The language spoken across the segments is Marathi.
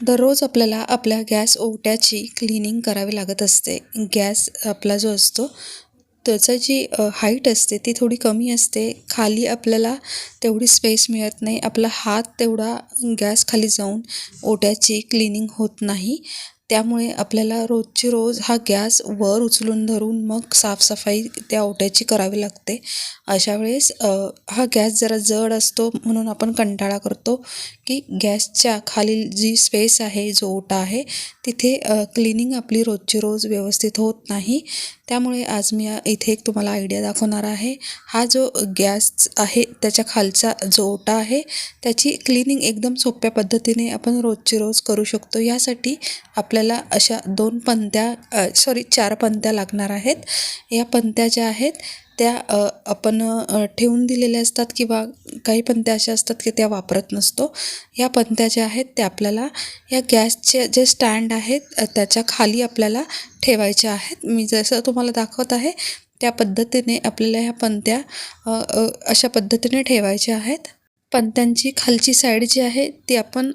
दररोज आपल्याला आपल्या गॅस ओट्याची क्लिनिंग करावी लागत असते. गॅस आपला जो असतो त्याचं जी हाईट असते ती थोडी कमी असते. खाली आपल्याला तेवढी स्पेस मिळत नाही. आपला हात तेवढा गॅस खाली जाऊन ओट्याची क्लिनिंग होत नाही. त्यामुळे आपल्याला रोजची रोज हा गॅस वर उचलून धरून मग साफसफाई त्या ओट्याची करावी लागते. अशा वेळेस हा गॅस जरा जड असतो म्हणून आपण कंटाळा करतो. की गॅसच्या खालील जी स्पेस आहे जो ओटा आहे तिथे क्लिनिंग आपली रोजची रोज व्यवस्थित होत नाही. त्यामुळे आज मी इथे एक तुम्हाला आयडिया दाखवणार आहे. हा जो गॅस आहे त्याच्या खालचा जो ओटा आहे त्याची क्लिनिंग एकदम सोप्या पद्धतीने आपण रोजची रोज करू शकतो. यासाठी आपल्याला अशा दोन पंत्या सॉरी चार पंत्या लागणार आहेत. या पंत्या ज्या आहेत त्या आपण ठेवून दिलेल्या असतात किंवा काही पंत्या अशा असतात की त्या वापरत नसतो. या पंत्या ज्या आहेत त्या आपल्याला या गॅसचे जे स्टँड आहेत त्याच्याखाली आपल्याला ठेवायच्या आहेत. मी जसं तुम्हाला दाखवत आहे त्या पद्धतीने आपल्याला ह्या पंत्या अशा पद्धतीने ठेवायच्या आहेत. पंत्यांची खालची साईड जी आहे ती आपण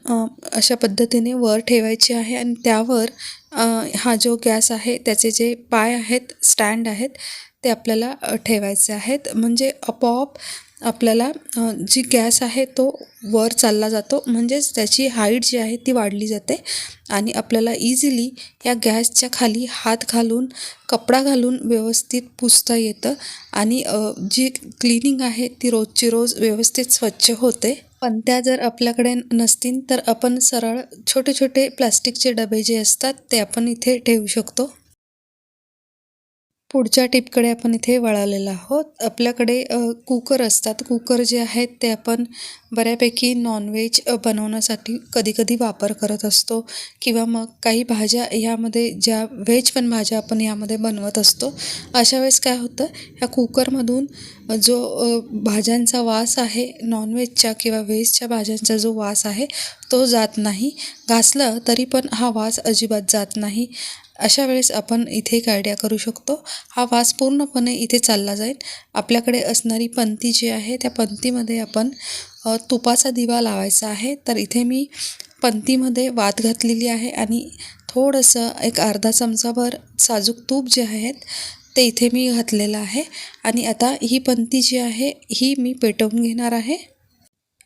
अशा पद्धतीने वर ठेवायची आहे आणि त्यावर हा जो गॅस आहे त्याचे जे पाय आहेत स्टँड आहेत ते आपल्याला ठेवायचे आहेत. म्हणजे आपोआप आपल्याला जी गॅस आहे तो वर चालला जातो. म्हणजेच त्याची हाईट जी आहे ती वाढली जाते आणि आपल्याला इझिली या गॅसच्या खाली हात घालून कपडा घालून व्यवस्थित पुसता येतं आणि जी क्लिनिंग आहे ती रोजची रोज व्यवस्थित स्वच्छ होते. पण त्या जर आपल्याकडे नसतील तर आपण सरळ छोटे छोटे प्लास्टिकचे डबे जे असतात ते आपण इथे ठेवू शकतो. पुढच्या टिपकडे आपण इथे वळालेलो आहोत. आपल्याकडे कुकर असतात. कुकर जे आहेत ते आपण बऱ्यापैकी नॉनव्हेज बनवण्यासाठी कधीकधी वापर करत असतो किंवा मग काही भाज्या यामध्ये ज्या व्हेज पण भाज्या आपण यामध्ये बनवत असतो अशा वेळेस काय होतं ह्या कुकरमधून जो भाज्यांचा वास आहे नॉनव्हेजच्या किंवा व्हेजच्या भाज्यांचा जो वास आहे तो जात नाही. घासलं तरी पण हा वास अजिबात जात नाही. अशा वेळेस आपण इथे एक आयडिया करू शकतो. हा वास पूर्णपणे इथे चालला जाईल. आपल्याकडे असणारी पंती जी आहे त्या पंतीमध्ये आपण तुपाचा दिवा लावायचा आहे. तर इथे मी पंतीमध्ये वात घातलेली आहे आणि थोडंसं एक अर्धा चमचाभर साजूक तूप जे आहेत ते इथे मी घातलेलं आहे. आणि आता ही पंती जी आहे ही मी पेटवून घेणार आहे.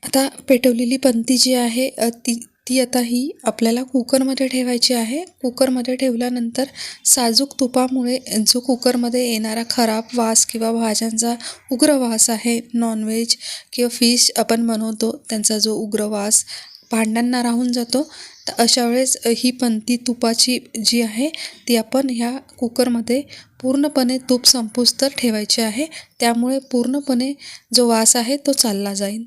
आता पेटवलेली पंती जी आहे ती ती आता ही आपल्याला कुकरमध्ये ठेवायची आहे. कुकरमध्ये ठेवल्यानंतर साजूक तुपामुळे जो कुकरमध्ये येणारा खराब वास किंवा भाज्यांचा उग्र वास आहे नॉनव्हेज किंवा फिश आपण बनवतो त्यांचा जो उग्र वास भांड्यांना राहून जातो तर अशा वेळेस ही पंती तुपाची जी आहे ती आपण ह्या कुकरमध्ये पूर्णपणे तूप संपूस तर ठेवायची आहे. त्यामुळे पूर्णपणे जो वास आहे तो चालला जाईल.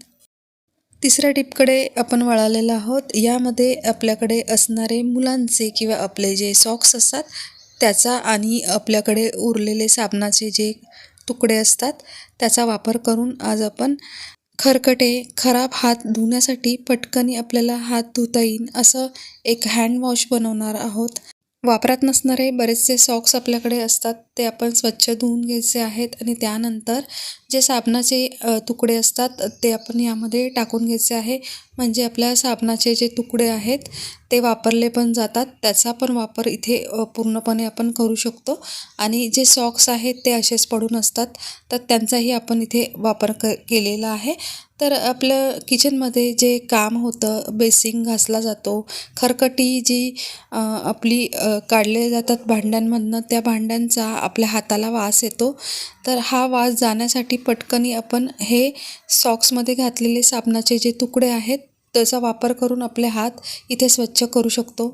तिसऱ्या टिपकडे आपण वळालेलो आहोत. यामध्ये आपल्याकडे असणारे मुलांचे किंवा आपले जे सॉक्स असतात त्याचा आणि आपल्याकडे उरलेले साबणाचे जे तुकडे असतात त्याचा वापर करून आज आपण खरकटे खराब हात धुण्यासाठी पटकनी आपल्याला हात धुता येईल असं एक हँडवॉश बनवणार आहोत. वापरात नसणारे बरेचसे सॉक्स आपल्याकडे असतात. ते आपण स्वच्छ धुवून घ्यायचे आहेत आणि त्यानंतर जे साबणाचे तुकडे असतात ते आपण यामध्ये टाकून घ्यायचे आहे. म्हणजे आपल्या साबणाचे जे तुकडे आहेत ते वापरले पण जातात. त्याचा पण वापर इथे पूर्णपणे आपण करू शकतो. आणि जे सॉक्स आहेत ते असेच पडून असतात. तर त्यांचाही आपण इथे वापर क केलेला आहे. तर आपलं किचनमध्ये जे काम होतं बेसिंग घासला जातो. खरकटी जी आपली काढले जातात भांड्यांमधनं त्या भांड्यांचा आपल्या हाताला वास येतो. तर हा वास जाण्यासाठी पटकनी आपण हे सॉक्समध्ये घातलेले साबणाचे जे तुकडे आहेत त्याचा वापर करून आपले हात इथे स्वच्छ करू शकतो.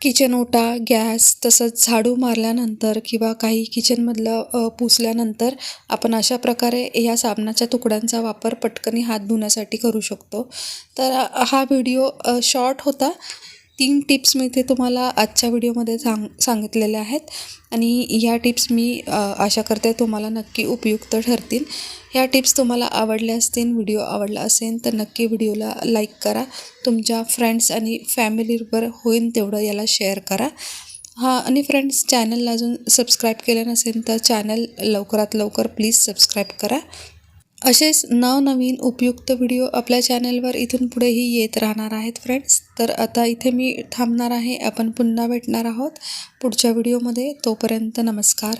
किचन ओटा गॅस तसंच झाडू मारल्यानंतर किंवा काही किचनमधलं पुसल्यानंतर आपण अशा प्रकारे या साबणाच्या तुकड्यांचा वापर पटकनी हात धुण्यासाठी करू शकतो. तर हा व्हिडिओ शॉर्ट होता. तीन टिप्स मी इथे तुम्हाला आजच्या व्हिडिओमध्ये सांग सांगितलेल्या आहेत. आणि ह्या टिप्स मी आशा करते तुम्हाला नक्की उपयुक्त ठरतील. ह्या टिप्स तुम्हाला आवडल्या असतील व्हिडिओ आवडला असेल तर नक्की व्हिडिओला लाईक करा. तुमच्या फ्रेंड्स आणि फॅमिलीवर होईल तेवढं याला शेअर करा. हां आणि फ्रेंड्स चॅनलला अजून सबस्क्राईब केलं नसेल तर चॅनल लवकरात लवकर प्लीज सबस्क्राईब करा. असेच नवनवीन उपयुक्त व्हिडिओ आपल्या चॅनलवर इथून पुढेही येत राहणार आहेत फ्रेंड्स तर आता इथे मी थांबणार आहे. आपण पुन्हा भेटणार आहोत पुढच्या व्हिडिओमध्ये. तोपर्यंत नमस्कार.